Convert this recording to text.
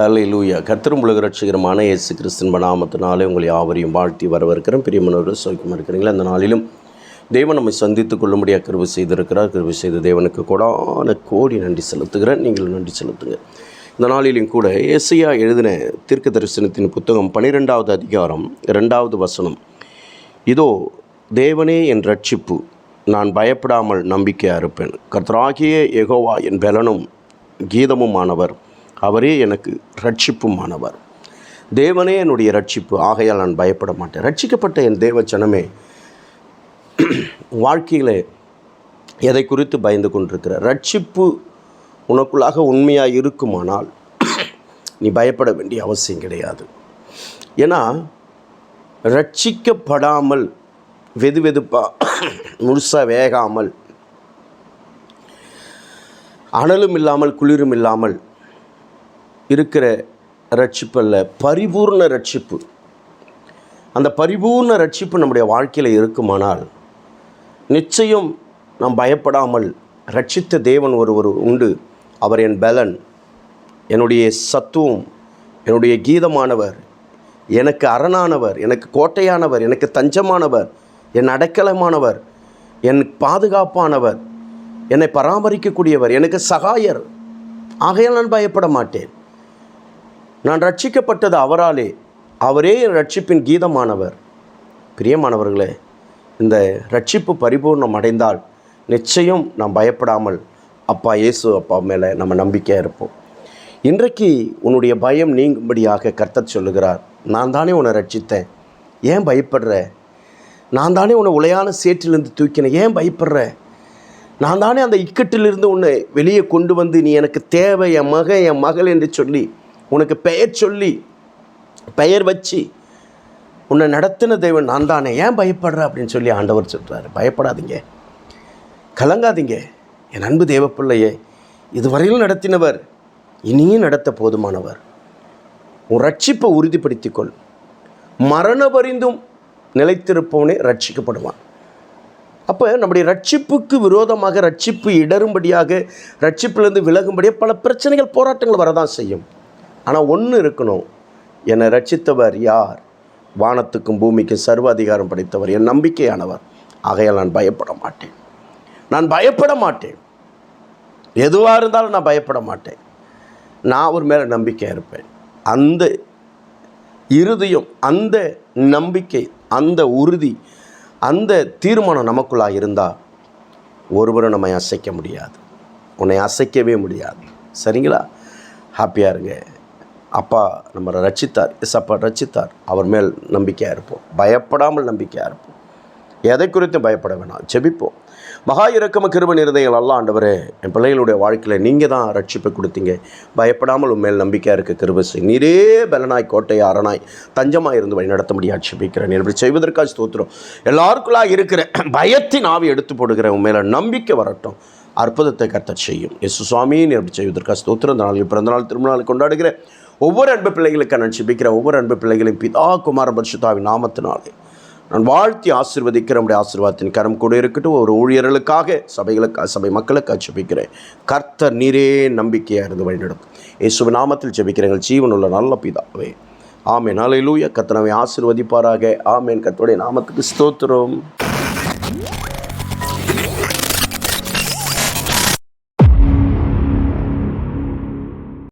ஹலை லூயா கத்திரும் உலக ரட்சகரமான இயேசு கிறிஸ்தன் நாமத்தினாலே உங்களை யாவரையும் வாழ்த்தி வரவிருக்கிறோம் பிரியமனோர் சோக்கியமாக இருக்கிறீங்களா அந்த நாளிலும் தேவன் நம்மை சந்தித்துக் கொள்ளும்படியாக கருவி செய்திருக்கிறார். கருவி செய்த தேவனுக்கு கொடான கோடி நன்றி செலுத்துகிறேன். நீங்கள் நன்றி செலுத்துங்க. இந்த நாளிலும் கூட இயேசையா எழுதின தீர்க்க தரிசனத்தின் புத்தகம் பன்னிரெண்டாவது அதிகாரம் ரெண்டாவது வசனம். இதோ தேவனே என் ரட்சிப்பு நான் பயப்படாமல் நம்பிக்கையாக இருப்பேன். கர்த்தராகிய எகோவா என் பலனும் கீதமுமானவர். அவரே எனக்கு ரட்சிப்புமானவர் தேவனே என்னுடைய ரட்சிப்பு ஆகையால் நான் பயப்பட மாட்டேன். ரட்சிக்கப்பட்ட என் தேவச்சனமே வாழ்க்கையில் எதை குறித்து பயந்து கொண்டிருக்கிற ரட்சிப்பு உனக்குள்ளாக உண்மையாக இருக்குமானால் நீ பயப்பட வேண்டிய அவசியம் கிடையாது. ஏன்னா ரட்சிக்கப்படாமல் வெது வெதுப்பாக முழுசாக வேகாமல் அனலும் இல்லாமல் குளிரும் இல்லாமல் இருக்கிற ரட்சிப்பு அல்ல பரிபூர்ண ரட்சிப்பு. அந்த பரிபூர்ண ரட்சிப்பு நம்முடைய வாழ்க்கையில் இருக்குமானால் நிச்சயம் நாம் பயப்படாமல் ரட்சித்த தேவன் ஒருவர் உண்டு. அவர் என் பலன் என்னுடைய சத்துவம் என்னுடைய கீதமானவர் எனக்கு அரணானவர் எனக்கு கோட்டையானவர் எனக்கு தஞ்சமானவர் என் அடைக்கலமானவர் என் பாதுகாப்பானவர் என்னை பராமரிக்கக்கூடியவர் எனக்கு சகாயர். ஆகையால் நான் பயப்பட மாட்டேன். நான் ரட்சிக்கப்பட்டது அவராலே. அவரே என் ரட்சிப்பின் கீதமானவர். பிரியமானவர்களே இந்த ரட்சிப்பு பரிபூர்ணம் அடைந்தால் நிச்சயம் நாம் பயப்படாமல் அப்பா இயேசு அப்பா மேலே நம்ம நம்பிக்கையாக இருப்போம். இன்றைக்கு உன்னுடைய பயம் நீங்கும்படியாக கர்த்தர் சொல்லுகிறார் நான் தானே உன்னை ரட்சித்தேன். ஏன் பயப்படுற? நான் தானே உன்னை உலையான சேற்றிலிருந்து தூக்கினேன். ஏன் பயப்படுற? நான் தானே அந்த இக்கட்டிலிருந்து உன்னை வெளியே கொண்டு வந்து நீ எனக்கு தேவை என் மகன் என் மகள் என்று சொல்லி உனக்கு பெயர் சொல்லி பெயர் வச்சு உன்னை நடத்தின தெய்வன் நான் தானே. ஏன் பயப்படுற அப்படின்னு சொல்லி ஆண்டவர் சொல்கிறாரு பயப்படாதீங்க. கலங்காதீங்க. என் அன்பு தேவப்பிள்ளையே இதுவரையிலும் நடத்தினவர் இனியும் நடத்த போதுமானவர். உன் ரட்சிப்பை உறுதிப்படுத்திக்கொள். மரண பரிந்தும் நிலைத்திருப்பவனே ரட்சிக்கப்படுவான். அப்போ நம்முடைய ரட்சிப்புக்கு விரோதமாக ரட்சிப்பு இடரும்படியாக ரட்சிப்பிலிருந்து விலகும்படியாக பல பிரச்சனைகள் போராட்டங்கள் வரதான் செய்யும். ஆனால் ஒன்று இருக்கணும். என்னை ரட்சித்தவர் யார்? வானத்துக்கும் பூமிக்கும் சர்வ அதிகாரம் படைத்தவர் என் நம்பிக்கையானவர். ஆகையால் நான் பயப்பட மாட்டேன். நான் பயப்பட மாட்டேன். எதுவாக இருந்தாலும் நான் பயப்பட மாட்டேன். நான் அவர் மேலே நம்பிக்கையாக இருப்பேன். அந்த இறுதியும் அந்த நம்பிக்கை அந்த உறுதி அந்த தீர்மானம் நமக்குள்ளாக இருந்தால் ஒருவரும் நம்மை அசைக்க முடியாது. உன்னை அசைக்கவே முடியாது. சரிங்களா? ஹாப்பியாக இருங்க. அப்பா நம்மளை ரட்சித்தார் எஸ் அப்பா ரட்சித்தார். அவர் மேல் நம்பிக்கையாக இருப்போம். பயப்படாமல் நம்பிக்கையாக இருப்போம். எதை குறித்தும் பயப்பட வேணாம். ஜெபிப்போம். மகா இறக்கம கிருப நிறுதைகள். அல்ல ஆண்டவரே என் பிள்ளைகளுடைய வாழ்க்கையில் நீங்கள் தான் ரட்சிப்பை கொடுத்தீங்க. பயப்படாமல் உன் மேல் நம்பிக்கையாக இருக்க கிருபை நீரே பலனாய் கோட்டை அரணாய் தஞ்சமாக இருந்து வழி நடத்த முடியாது ஜெபிக்கிறேன் இப்படி செய்வதற்காக ஸ்தோத்திரம். எல்லாருக்குள்ளாக இருக்கிற பயத்தின் ஆவி எடுத்து போடுகிற உன் மேலே நம்பிக்கை வரட்டும். அற்புதத்தை கர்த்தர் செய்யும். எஸ் சுவாமி அப்படி செய்வதற்காக ஸ்தோத்திரம். இந்த நாளில் பிறந்தநாள் திருமணம் கொண்டாடுகிற ஒவ்வொரு அன்பு பிள்ளைகளுக்கு நான் சிபிக்கிற ஒவ்வொரு அன்பு பிள்ளைகளையும் பிதா குமார பரிசுத்தாவின் நாமத்தினாலே நான் வாழ்த்தி ஆசிர்வதிக்கிற நம்முடைய ஆசீர்வாதத்தின் கரம் கூட இருக்கட்டும். ஒரு ஊழியர்களுக்காக சபைகளுக்காக சபை மக்களுக்காக ஜபிக்கிறேன் கர்த்தர் நீரே நம்பிக்கையாக இருந்து வழிநடத்தும். இயேசுவின் நாமத்தில் ஜெபிக்கிற எங்கள் ஜீவனுள்ள நல்ல பிதாவே. ஆமேன். அலையிலூய கத்தனவை ஆசிர்வதிப்பாராக. ஆமேன். கத்தோடைய நாமத்துக்கு ஸ்தோத்திரம்.